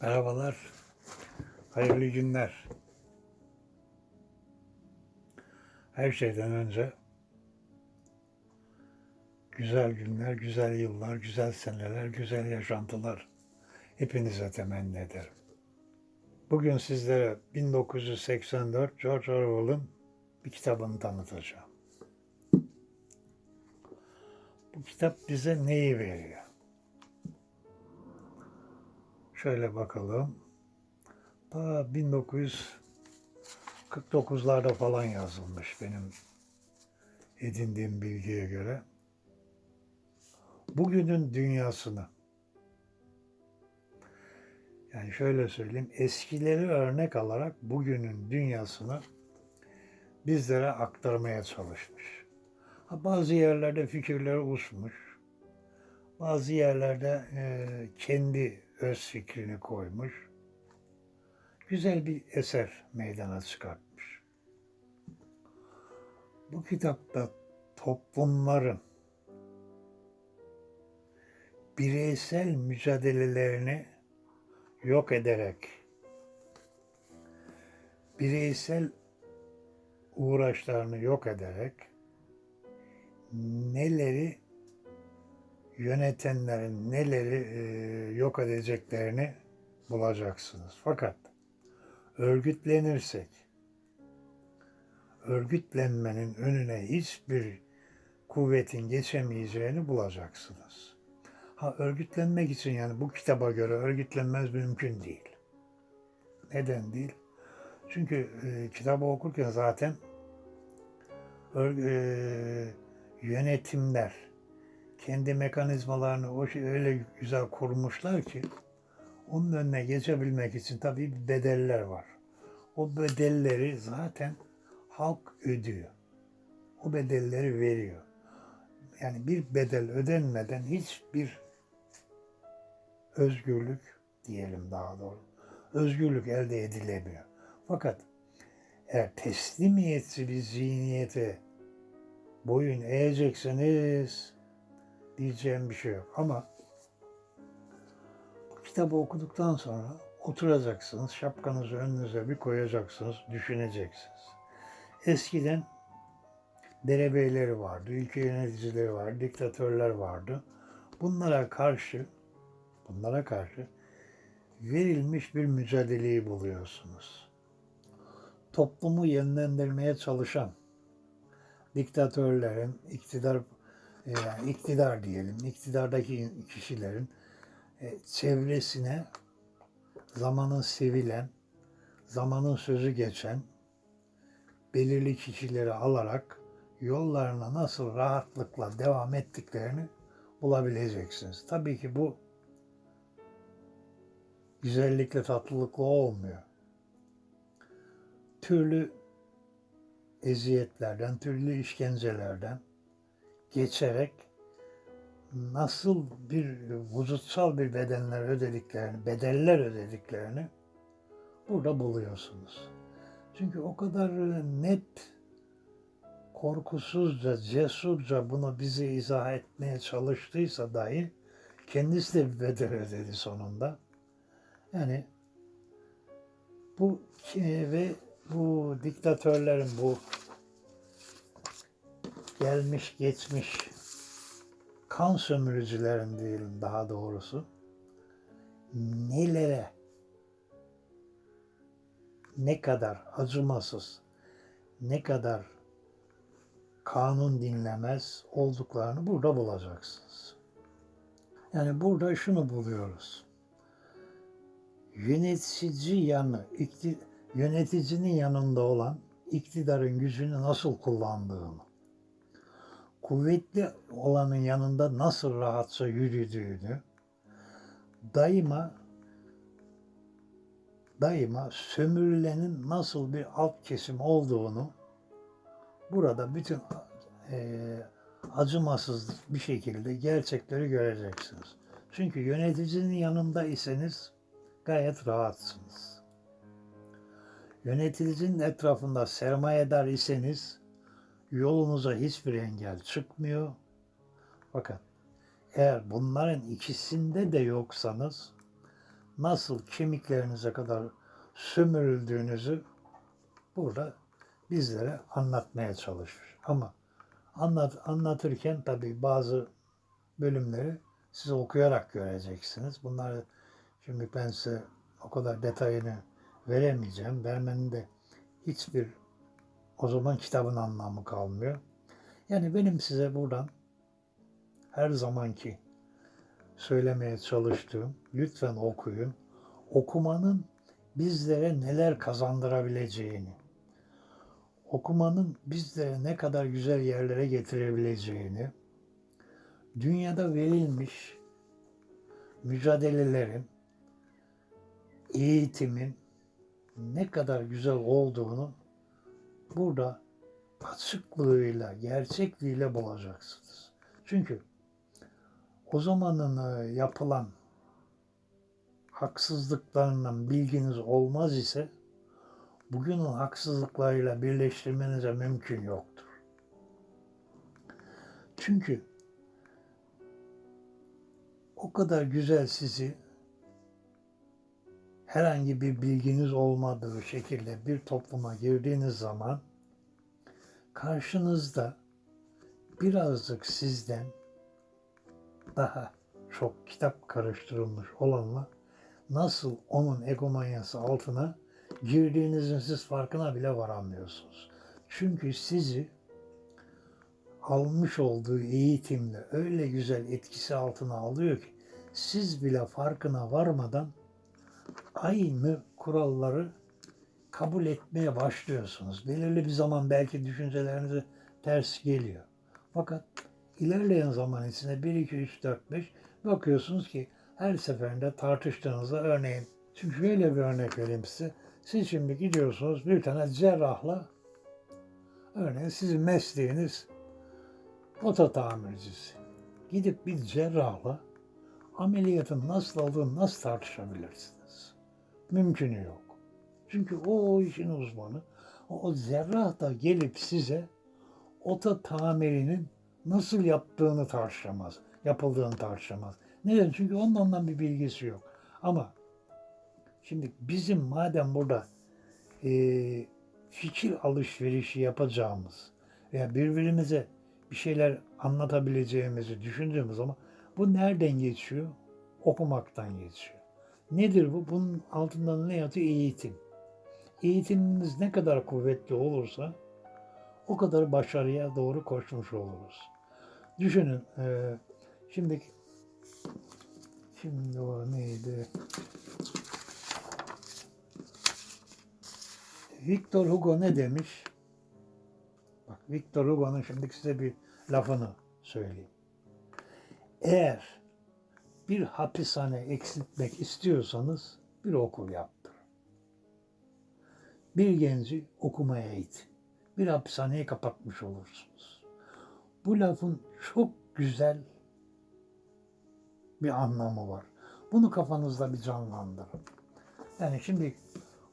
Merhabalar. Hayırlı günler. Her şeyden önce güzel günler, güzel yıllar, güzel seneler, güzel yaşantılar hepinize temenni ederim. Bugün sizlere 1984 George Orwell'ın bir kitabını tanıtacağım. Bu kitap bize neyi veriyor? Şöyle bakalım. Ta 1949'larda falan yazılmış benim edindiğim bilgiye göre. Bugünün dünyasını yani şöyle söyleyeyim eskileri örnek alarak bugünün dünyasını bizlere aktarmaya çalışmış. Ha, bazı yerlerde fikirleri uçmuş. Bazı yerlerde e, kendi öz fikrini koymuş. Güzel bir eser meydana çıkartmış. Bu kitapta toplumların bireysel mücadelelerini yok ederek bireysel uğraşlarını yok ederek neleri yönetenlerin neleri e, yok edeceklerini bulacaksınız. Fakat örgütlenirsek örgütlenmenin önüne hiçbir kuvvetin geçemeyeceğini bulacaksınız. Ha örgütlenmek için yani bu kitaba göre örgütlenmez mümkün değil. Neden değil? Çünkü e, kitabı okurken zaten e, yönetimler, kendi mekanizmalarını o şey öyle güzel kurmuşlar ki onun önüne geçebilmek için tabii bedeller var. O bedelleri zaten halk ödüyor. O bedelleri veriyor. Yani bir bedel ödenmeden hiçbir özgürlük diyelim daha doğru. Özgürlük elde edilemiyor. Fakat eğer teslimiyetçi bir zihniyete boyun eğecekseniz diyeceğim bir şey yok. Ama bu kitabı okuduktan sonra oturacaksınız, şapkanızı önünüze bir koyacaksınız, düşüneceksiniz. Eskiden derebeyleri vardı, ülke yöneticileri vardı, diktatörler vardı. Bunlara karşı, bunlara karşı verilmiş bir mücadeleyi buluyorsunuz. Toplumu yönlendirmeye çalışan diktatörlerin, iktidar yani iktidar diyelim, iktidardaki kişilerin e, çevresine zamanın sevilen, zamanın sözü geçen belirli kişileri alarak yollarına nasıl rahatlıkla devam ettiklerini bulabileceksiniz. Tabii ki bu güzellikle tatlılıkla olmuyor. Türlü eziyetlerden, türlü işkencelerden geçerek nasıl bir vücutsal bir bedenler ödediklerini, bedeller ödediklerini burada buluyorsunuz. Çünkü o kadar net, korkusuzca, cesurca bunu bize izah etmeye çalıştıysa dahi kendisi de bir bedel ödedi sonunda. Yani bu ve bu diktatörlerin bu gelmiş geçmiş kan sömürücülerin diyelim daha doğrusu nelere ne kadar acımasız ne kadar kanun dinlemez olduklarını burada bulacaksınız. Yani burada şunu buluyoruz. Yönetici yanı, ikti, yöneticinin yanında olan iktidarın gücünü nasıl kullandığını, kuvvetli olanın yanında nasıl rahatça yürüdüğünü, daima daima sömürülenin nasıl bir alt kesim olduğunu burada bütün e, acımasız bir şekilde gerçekleri göreceksiniz. Çünkü yöneticinin yanında iseniz gayet rahatsınız. Yöneticinin etrafında sermayedar iseniz yolunuza hiçbir engel çıkmıyor. Fakat eğer bunların ikisinde de yoksanız nasıl kemiklerinize kadar sömürüldüğünüzü burada bizlere anlatmaya çalışır. Ama anlat, anlatırken tabii bazı bölümleri siz okuyarak göreceksiniz. Bunları şimdi ben size o kadar detayını veremeyeceğim. Vermenin de hiçbir o zaman kitabın anlamı kalmıyor. Yani benim size buradan her zamanki söylemeye çalıştığım lütfen okuyun. Okumanın bizlere neler kazandırabileceğini, okumanın bizlere ne kadar güzel yerlere getirebileceğini, dünyada verilmiş mücadelelerin, eğitimin ne kadar güzel olduğunu burada açıklığıyla, gerçekliğiyle bulacaksınız. Çünkü o zamanın e, yapılan haksızlıklarından bilginiz olmaz ise bugünün haksızlıklarıyla birleştirmenize mümkün yoktur. Çünkü o kadar güzel sizi herhangi bir bilginiz olmadığı şekilde bir topluma girdiğiniz zaman karşınızda birazcık sizden daha çok kitap karıştırılmış olanla nasıl onun egomanyası altına girdiğinizin siz farkına bile varamıyorsunuz. Çünkü sizi almış olduğu eğitimle öyle güzel etkisi altına alıyor ki siz bile farkına varmadan aynı kuralları kabul etmeye başlıyorsunuz. Belirli bir zaman belki düşüncelerinize ters geliyor. Fakat ilerleyen zaman içinde 1, 2, 3, 4, 5 bakıyorsunuz ki her seferinde tartıştığınızda örneğin çünkü şöyle bir örnek vereyim size. Siz şimdi gidiyorsunuz bir tane cerrahla örneğin sizin mesleğiniz oto tamircisi. Gidip bir cerrahla ameliyatın nasıl olduğunu nasıl tartışabilirsiniz? Mümkünü yok. Çünkü o, o işin uzmanı. O, o cerrah da gelip size oto tamirinin nasıl yaptığını tartışamaz. Yapıldığını tartışamaz. Neden? Çünkü onun ondan bir bilgisi yok. Ama şimdi bizim madem burada e, fikir alışverişi yapacağımız veya birbirimize bir şeyler anlatabileceğimizi düşündüğümüz zaman bu nereden geçiyor? Okumaktan geçiyor. Nedir bu? Bunun altından ne yatıyor? Eğitim. Eğitimimiz ne kadar kuvvetli olursa o kadar başarıya doğru koşmuş oluruz. Düşünün, e, şimdi şimdi o neydi? Victor Hugo ne demiş? Bak Victor Hugo'nun şimdi size bir lafını söyleyeyim. Eğer bir hapishane eksiltmek istiyorsanız bir okul yaptır. Bir genci okumaya eğitin. Bir hapishaneyi kapatmış olursunuz. Bu lafın çok güzel bir anlamı var. Bunu kafanızda bir canlandırın. Yani şimdi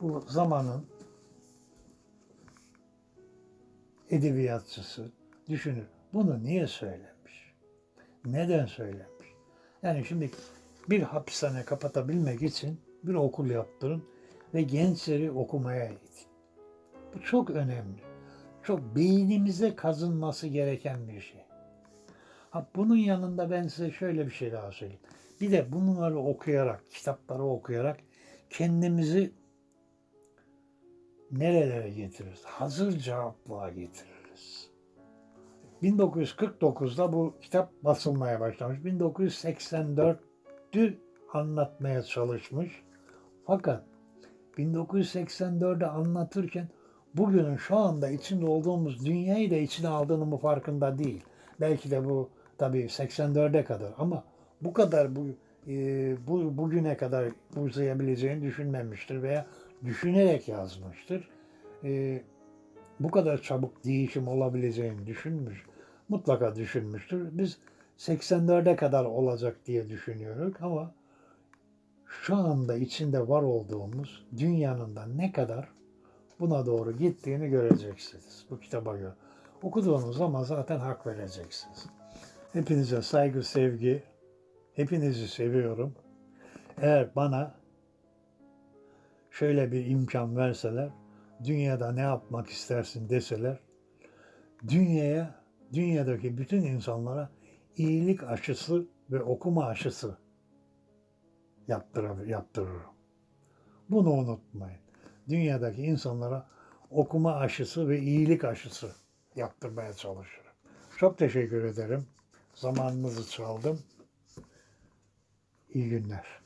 bu zamanın edebiyatçısı düşünür. Bunu niye söylemiş? Neden söylemiş? Yani şimdi bir hapishane kapatabilmek için bir okul yaptırın ve gençleri okumaya eğitin. Bu çok önemli. Çok beynimize kazınması gereken bir şey. Ha, bunun yanında ben size şöyle bir şey daha söyleyeyim. Bir de bunları okuyarak, kitapları okuyarak kendimizi nerelere getiririz? Hazır cevaplığa getiririz. 1949'da bu kitap basılmaya başlamış. 1984'ü anlatmaya çalışmış. Fakat 1984'ü anlatırken bugünün şu anda içinde olduğumuz dünyayı da içine aldığının bu farkında değil. Belki de bu tabii 84'e kadar ama bu kadar bu e, bu bugüne kadar uzayabileceğini düşünmemiştir veya düşünerek yazmıştır. E, bu kadar çabuk değişim olabileceğini düşünmüş. Mutlaka düşünmüştür. Biz 84'e kadar olacak diye düşünüyoruz ama şu anda içinde var olduğumuz dünyanın da ne kadar buna doğru gittiğini göreceksiniz bu kitaba göre. Okuduğunuz zaman zaten hak vereceksiniz. Hepinize saygı, sevgi, hepinizi seviyorum. Eğer bana şöyle bir imkan verseler, dünyada ne yapmak istersin deseler, dünyaya, dünyadaki bütün insanlara iyilik aşısı ve okuma aşısı yaptırır, yaptırırım. Bunu unutmayın. Dünyadaki insanlara okuma aşısı ve iyilik aşısı yaptırmaya çalışırım. Çok teşekkür ederim. Zamanınızı çaldım. İyi günler.